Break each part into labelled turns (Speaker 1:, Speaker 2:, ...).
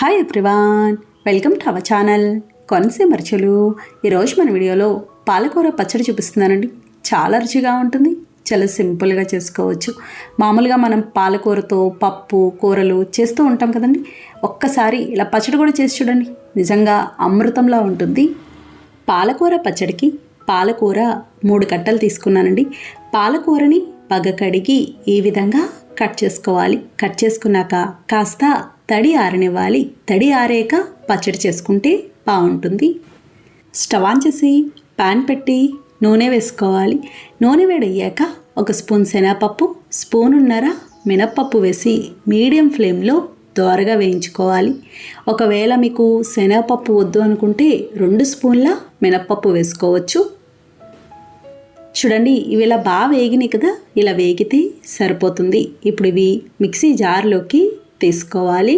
Speaker 1: Hi everyone welcome to our channel Konaseema రుచులు ఈరోజు మన వీడియోలో పాలకూర పచ్చడి చూపిస్తున్నానండి. చాలా రుచిగా ఉంటుంది. చాలా సింపుల్గా చేసుకోవచ్చు. మామూలుగా మనం పాలకూరతో పప్పు కూరలు చేస్తూ ఉంటాం కదండి. ఒక్కసారి ఇలా పచ్చడి కూడా చేసి చూడండి. నిజంగా అమృతంలా ఉంటుంది. పాలకూర పచ్చడికి పాలకూర మూడు కట్టలు తీసుకున్నానండి. పాలకూరని పగ కడిగి ఈ విధంగా కట్ చేసుకోవాలి. కట్ చేసుకున్నాక కాస్త తడి ఆరనివ్వాలి. తడి ఆరాక పచ్చడి చేసుకుంటే బాగుంటుంది. స్టవ్ ఆన్ చేసి పాన్ పెట్టి నూనె వేసుకోవాలి. నూనె వేడయ్యాక ఒక స్పూన్ శనగపప్పు స్పూనున్నర మినప్పప్పు వేసి మీడియం ఫ్లేమ్లో దోరగా వేయించుకోవాలి. ఒకవేళ మీకు శనగపప్పు వద్దు అనుకుంటే రెండు స్పూన్ల మినప్పప్పు వేసుకోవచ్చు. చూడండి ఇవి ఇలా బాగా వేగినాయి కదా? ఇలా వేగితే సరిపోతుంది. ఇప్పుడు ఇవి మిక్సీ జార్లోకి తీసుకోవాలి.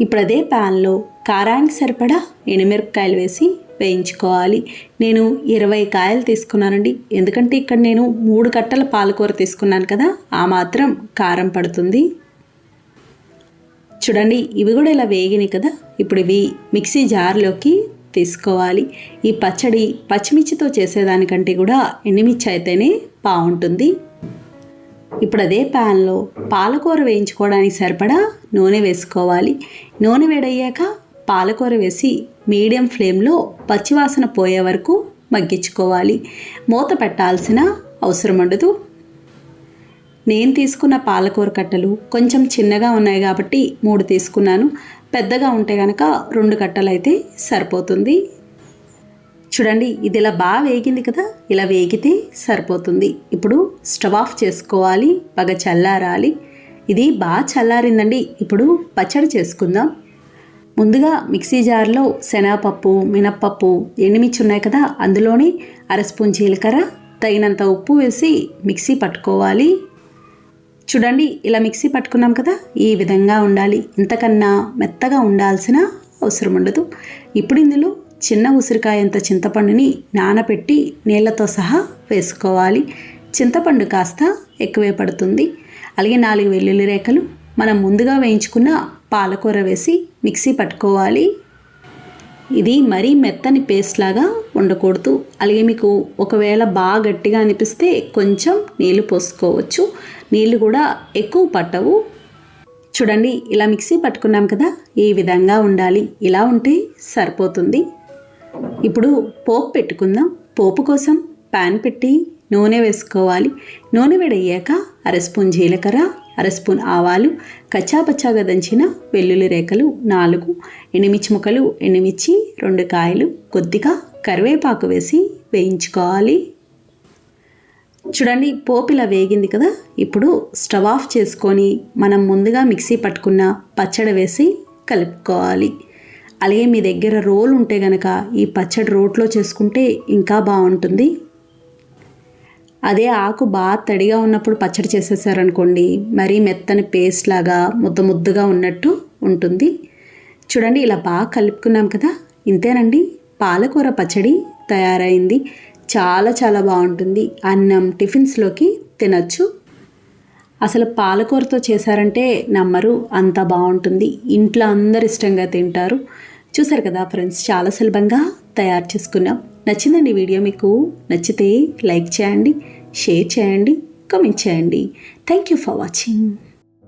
Speaker 1: ఇప్పుడు అదే ప్యాన్లో కారానికి సరిపడా ఎండుమిరపకాయలు వేసి వేయించుకోవాలి. నేను ఇరవై కాయలు తీసుకున్నానండి. ఎందుకంటే ఇక్కడ నేను మూడు కట్టల పాలకూర తీసుకున్నాను కదా ఆ మాత్రం కారం పడుతుంది. చూడండి ఇవి కూడా ఇలా వేగినాయి కదా ఇప్పుడు ఇవి మిక్సీ జార్లోకి తీసుకోవాలి. ఈ పచ్చడి పచ్చిమిర్చితో చేసేదానికంటే కూడా ఎండుమిర్చి అయితేనే బాగుంటుంది. ఇప్పుడు అదే ప్యాన్లో పాలకూర వేయించుకోవడానికి సరిపడా నూనె వేసుకోవాలి. నూనె వేడయ్యాక పాలకూర వేసి మీడియం ఫ్లేమ్లో పచ్చివాసన పోయే వరకు మగ్గించుకోవాలి. మూత పెట్టాల్సిన అవసరం ఉండదు. నేను తీసుకున్న పాలకూర కట్టలు కొంచెం చిన్నగా ఉన్నాయి కాబట్టి మూడు తీసుకున్నాను. పెద్దగా ఉంటే కనుక రెండు కట్టలు అయితే సరిపోతుంది. చూడండి ఇది ఇలా బాగా వేగింది కదా ఇలా వేగితే సరిపోతుంది. ఇప్పుడు స్టవ్ ఆఫ్ చేసుకోవాలి బాగా చల్లారాలి. ఇది బాగా చల్లారిందండి. ఇప్పుడు పచ్చడి చేసుకుందాం. ముందుగా మిక్సీ జార్లో శనగపప్పు మినప్పప్పు ఎండుమిర్చి ఉన్నాయి కదా అందులోని అర స్పూన్ జీలకర్ర తగినంత ఉప్పు వేసి మిక్సీ పట్టుకోవాలి. చూడండి ఇలా మిక్సీ పట్టుకున్నాం కదా ఈ విధంగా ఉండాలి. ఇంతకన్నా మెత్తగా ఉండాల్సిన అవసరం ఉండదు. ఇప్పుడు ఇందులో చిన్న ఉసిరికాయంత చింతపండుని నానబెట్టి నీళ్ళతో సహా వేసుకోవాలి. చింతపండు కాస్త ఎక్కువే పడుతుంది. అలాగే నాలుగు వెల్లుల్లి రేఖలు మనం ముందుగా వేయించుకున్న పాలకూర వేసి మిక్సీ పట్టుకోవాలి. ఇది మరీ మెత్తని పేస్ట్ లాగా ఉండకూడదు. అలాగే మీకు ఒకవేళ బాగా గట్టిగా అనిపిస్తే కొంచెం నీళ్ళు పోసుకోవచ్చు. నీళ్ళు కూడా ఎక్కువ పట్టవు. చూడండి ఇలా మిక్సీ పట్టుకున్నాం కదా ఈ విధంగా ఉండాలి. ఇలా ఉంటే సరిపోతుంది. ఇప్పుడు పోపు పెట్టుకుందాం. పోపు కోసం పాన్ పెట్టి నూనె వేసుకోవాలి. నూనె వేడయ్యాక అర స్పూన్ జీలకర్ర అర స్పూన్ ఆవాలు కచ్చాపచ్చాగా దంచిన వెల్లుల్లి రేఖలు నాలుగు ఎండుమిర్చి ముక్కలు ఎండుమిర్చి రెండు కాయలు కొద్దిగా కరివేపాకు వేసి వేయించుకోవాలి. చూడండి పోపు ఇలా వేగింది కదా? ఇప్పుడు స్టవ్ ఆఫ్ చేసుకొని మనం ముందుగా మిక్సీ పట్టుకున్న పచ్చడి వేసి కలుపుకోవాలి. అలాగే మీ దగ్గర రోల్ ఉంటే గనక ఈ పచ్చడి రోట్లో చేసుకుంటే ఇంకా బాగుంటుంది. అదే ఆకు బాగా తడిగా ఉన్నప్పుడు పచ్చడి చేసేసారనుకోండి మరీ మెత్తని పేస్ట్ లాగా ముద్ద ముద్దగా ఉన్నట్టు ఉంటుంది. చూడండి ఇలా బాగా కలుపుకున్నాం కదా? ఇంతేనండి పాలకూర పచ్చడి తయారైంది. చాలా చాలా బాగుంటుంది. అన్నం టిఫిన్స్లోకి తినచ్చు. అసలు పాలకూరతో చేశారంటే నమ్మరు అంత బాగుంటుంది. ఇంట్లో అందరు ఇష్టంగా తింటారు. చూసారు కదా ఫ్రెండ్స్ చాలా సులభంగా తయారు చేసుకున్నాం. నచ్చిందండి వీడియో మీకు? నచ్చితే లైక్ చేయండి షేర్ చేయండి కామెంట్ చేయండి. Thank you for watching.